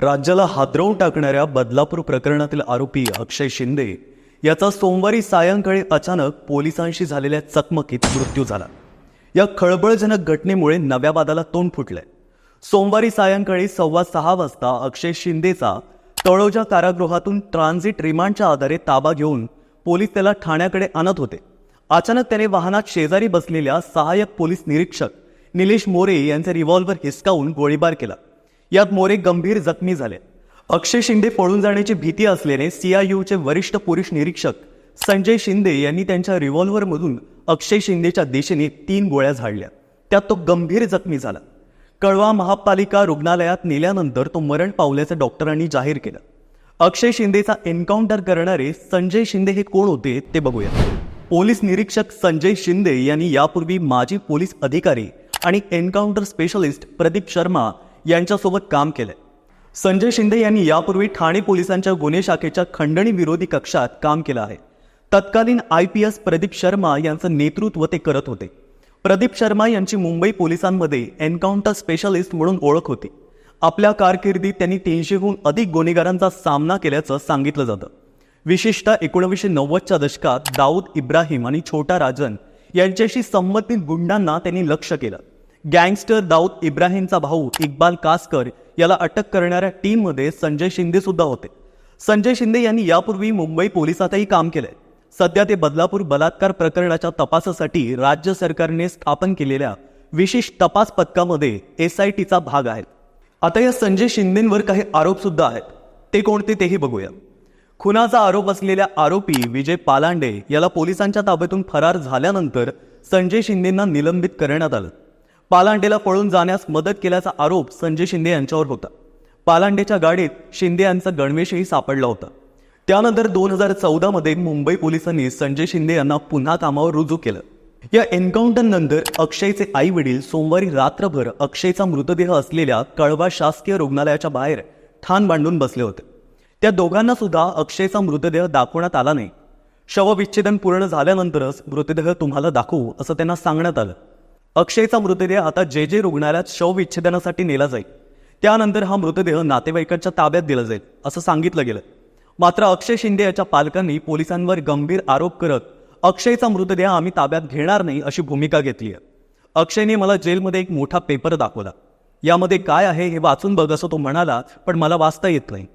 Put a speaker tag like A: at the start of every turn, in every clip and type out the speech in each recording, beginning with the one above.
A: राज्याला हादरवून टाकणाऱ्या बदलापूर प्रकरणातील आरोपी अक्षय शिंदे याचा सोमवारी सायंकाळी अचानक पोलिसांशी झालेल्या चकमकीत मृत्यू झाला. या खळबळजनक घटनेमुळे नव्या वादाला तोंड फुटलंय. सोमवारी सायंकाळी सव्वा सहा वाजता अक्षय शिंदेचा तळोजा कारागृहातून ट्रान्झिट रिमांडच्या आधारे ताबा घेऊन पोलीस त्याला ठाण्याकडे आणत होते. अचानक त्याने वाहनात शेजारी बसलेल्या सहाय्यक पोलीस निरीक्षक निलेश मोरे यांचे रिव्हॉल्व्हर हिसकावून गोळीबार केला. यात मोरे गंभीर जखमी झाले अक्षय शिंदे पळून जाण्याची भीती असल्याने सीआययूचे वरिष्ठ पोलीस निरीक्षक संजय शिंदे यांनी त्यांच्या रिव्हॉल्व्हरमधून अक्षय शिंदेच्या दिशेने तीन गोळ्या झाडल्या त्यात तो गंभीर जखमी झाला. कळवा महापालिका रुग्णालयात नेल्यानंतर तो मरण पावल्याचं डॉक्टरांनी जाहीर केलं. अक्षय शिंदेचा एन्काउंटर करणारे संजय शिंदे हे कोण होते ते बघूया पोलीस निरीक्षक संजय शिंदे यांनी यापूर्वी माजी पोलीस अधिकारी आणि एन्काउंटर स्पेशलिस्ट प्रदीप शर्मा यांच्यासोबत काम केलंय. संजय शिंदे यांनी यापूर्वी ठाणे पोलिसांच्या गुन्हे शाखेच्या खंडणी विरोधी कक्षात काम केलं आहे. तत्कालीन I P S Pradeep Sharma यांचं नेतृत्व ते करत होते. प्रदीप शर्मा यांची मुंबई पोलिसांमध्ये एन्काउंटर स्पेशलिस्ट म्हणून ओळख होती. आपल्या कारकिर्दीत त्यांनी तीनशेहून अधिक गुन्हेगारांचा सामना केल्याचं सांगितलं जातं. विशेषतः एकोणीसशे नव्वदच्या दशकात दाऊद इब्राहिम आणि छोटा राजन यांच्याशी संबंधित गुंडांना त्यांनी लक्ष केलं. गँगस्टर दाऊद इब्राहिमचा भाऊ इक्बाल कासकर याला अटक करणाऱ्या टीममध्ये संजय शिंदे सुद्धा होते. संजय शिंदे यांनी यापूर्वी मुंबई पोलिसातही काम केलंय. सध्या ते बदलापूर बलात्कार प्रकरणाच्या तपासासाठी राज्य सरकारने स्थापन केलेल्या विशेष तपास पथकामध्ये एस आय टीचा भाग आहेत. आता या संजय शिंदेंवर काही आरोप सुद्धा आहेत. ते कोणते तेही बघूया. खुनाचा आरोप असलेल्या आरोपी विजय पालांडे याला पोलिसांच्या ताब्यातून फरार झाल्यानंतर संजय शिंदेंना निलंबित करण्यात आलं. पालांडेला पळून जाण्यास मदत केल्याचा आरोप संजय शिंदे यांच्यावर होता. पालांडेच्या गाडीत शिंदे यांचा गणवेशही सापडला होता. त्यानंतर दोन हजार चौदामध्ये मुंबई पोलिसांनी संजय शिंदे यांना पुन्हा कामावर रुजू केलं. या एन्काउंटरनंतर अक्षयचे आई वडील सोमवारी रात्रभर अक्षयचा मृतदेह असलेल्या कळवा शासकीय रुग्णालयाच्या बाहेर ठाण मांडून बसले होते. त्या दोघांना सुद्धा अक्षयचा मृतदेह दाखवण्यात आला नाही. शवविच्छेदन पूर्ण झाल्यानंतरच मृतदेह तुम्हाला दाखवू असं त्यांना सांगण्यात आलं. अक्षयचा मृतदेह आता जे जे रुग्णालयात शवविच्छेदनासाठी नेला जाईल. त्यानंतर हा मृतदेह नातेवाईकांच्या ताब्यात दिला जाईल असं सांगितलं गेलं. मात्र अक्षय शिंदे याच्या पालकांनी पोलिसांवर गंभीर आरोप करत अक्षयचा मृतदेह आम्ही ताब्यात घेणार नाही अशी भूमिका घेतली आहे. अक्षयने मला जेलमध्ये एक मोठा पेपर दाखवला. यामध्ये काय आहे हे वाचून बघ असं तो म्हणाला पण मला वाचता येत नाही.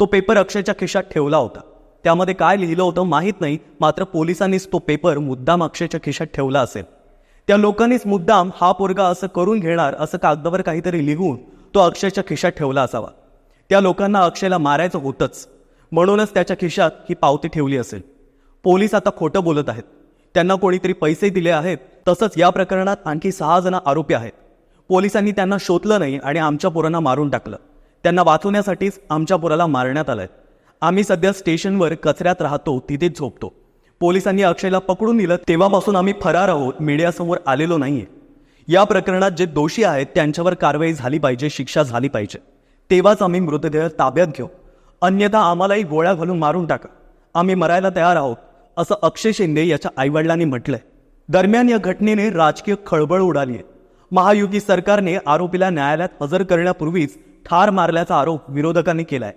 A: तो पेपर अक्षयच्या खिशात ठेवला होता. त्यामध्ये काय लिहिलं होतं माहीत नाही मात्र पोलिसांनीच तो पेपर मुद्दाम अक्षयच्या खिशात ठेवला असेल. त्या लोकांनीच मुद्दाम हा पोरगा असं करून घेणार असं कागदावर काहीतरी लिहून तो अक्षयच्या खिशात ठेवला असावा. त्या लोकांना अक्षयला मारायचं होतंच. म्हणूनच त्याच्या खिशात ही पावती ठेवली असेल. पोलीस आता खोटं बोलत आहेत. त्यांना कोणीतरी पैसे दिले आहेत. तसंच या प्रकरणात आणखी सहा जण आरोपी आहेत. पोलिसांनी त्यांना शोधलं नाही आणि आमच्या पोरांना मारून टाकलं. त्यांना वाचवण्यासाठीच आमच्या पोराला मारण्यात आलंय. आम्ही सध्या स्टेशनवर कचऱ्यात राहतो तिथेच झोपतो. पोलिसांनी अक्षयला पकडून दिलं तेव्हापासून आम्ही फरार आहोत मीडियासमोर आलेलो नाहीये. या प्रकरणात जे दोषी आहेत त्यांच्यावर कारवाई झाली पाहिजे शिक्षा झाली पाहिजे. तेव्हाच आम्ही मृतदेह ताब्यात घेऊ. अन्यथा आम्हालाही गोळ्या घालून मारून टाका. आम्ही मरायला तयार आहोत असं अक्षय शिंदे याच्या आईवडिलांनी म्हटलंय. दरम्यान या घटनेने राजकीय खळबळ उडाली आहे महायुती सरकारने आरोपीला न्यायालयात हजर करण्यापूर्वीच ठार मारल्याचा आरोप विरोधकांनी केलाय.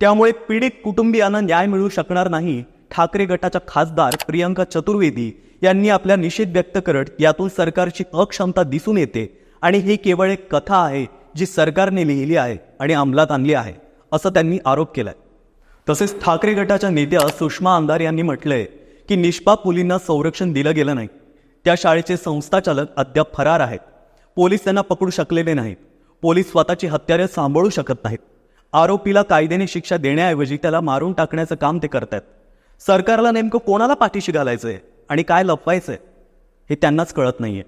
A: त्यामुळे पीडित कुटुंबियांना न्याय मिळू शकणार नाही ठाकरे गटाच्या खासदार प्रियंका चतुर्वेदी यांनी आपल्या निषेध व्यक्त करत यातून सरकारची अक्षमता दिसून येते. आणि ही केवळ एक कथा आहे जी सरकारने लिहिली आहे आणि अंमलात आणली आहे असं त्यांनी आरोप केलाय. तसेच ठाकरे गटाच्या नेत्या सुषमा आमदार यांनी म्हटलंय की निष्पाप मुलींना संरक्षण दिलं गेलं नाही. त्या शाळेचे संस्थाचालक अद्याप फरार आहेत. पोलीस त्यांना पकडू शकलेले नाहीत. पोलीस स्वतःची हत्यारे सांभाळू शकत नाहीत. आरोपीला कायद्याने शिक्षा देण्याऐवजी त्याला मारून टाकण्याचं काम ते करतायत. सरकारला नेमकं कोणाला पाठीशी घालायचंय आणि काय लपवायचंय हे त्यांनाच कळत नाहीये.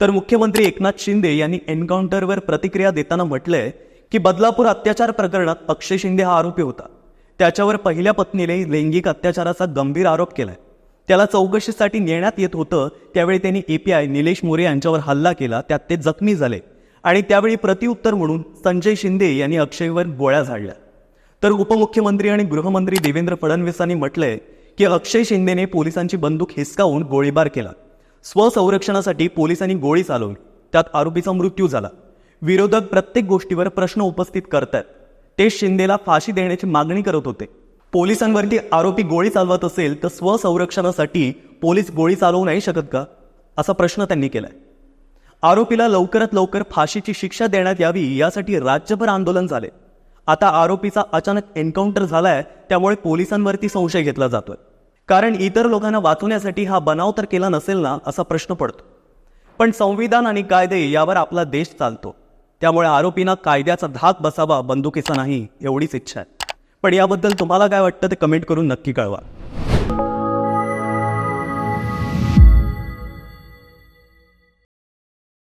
A: तर मुख्यमंत्री एकनाथ शिंदे यांनी एन्काउंटरवर प्रतिक्रिया देताना म्हटलंय की बदलापूर अत्याचार प्रकरणात अक्षय शिंदे हा आरोपी होता. त्याच्यावर पहिल्या पत्नीने लैंगिक अत्याचाराचा गंभीर आरोप केलाय. त्याला चौकशीसाठी नेण्यात येत होतं त्यावेळी त्यांनी एपीआय निलेश मोरे यांच्यावर हल्ला केला त्यात ते जखमी झाले. आणि त्यावेळी प्रतिउत्तर म्हणून संजय शिंदे यांनी अक्षयवर गोळ्या झाडल्या. तर उपमुख्यमंत्री आणि गृहमंत्री देवेंद्र फडणवीसांनी म्हटलंय की अक्षय शिंदेने पोलिसांची बंदूक हिसकावून गोळीबार केला. स्वसंरक्षणासाठी पोलिसांनी गोळी चालवली. त्यात आरोपीचा मृत्यू झाला. विरोधक प्रत्येक गोष्टीवर प्रश्न उपस्थित करतात ते शिंदेला फाशी देण्याची मागणी करत होते. पोलिसांवरती आरोपी गोळी चालवत असेल तर स्वसंरक्षणासाठी पोलीस गोळी चालवू नाही शकत का? असा प्रश्न त्यांनी केलाय. आरोपीला लवकरात लवकर फाशीची शिक्षा देण्यात यावी यासाठी राज्यभर आंदोलन झाले आता आरोपीचा अचानक एन्काउंटर झालाय त्यामुळे पोलिसांवरती संशय घेतला जातोय. कारण इतर लोकांना वाचवण्यासाठी हा बनाव तर केला नसेल ना असा प्रश्न पडतो. पण संविधान आणि कायदे यावर आपला देश चालतो. त्यामुळे आरोपींना कायद्याचा धाक बसावा बंदुकीचा नाही एवढीच इच्छा आहे. पण याबद्दल तुम्हाला काय वाटतं ते कमेंट करून नक्की कळवा.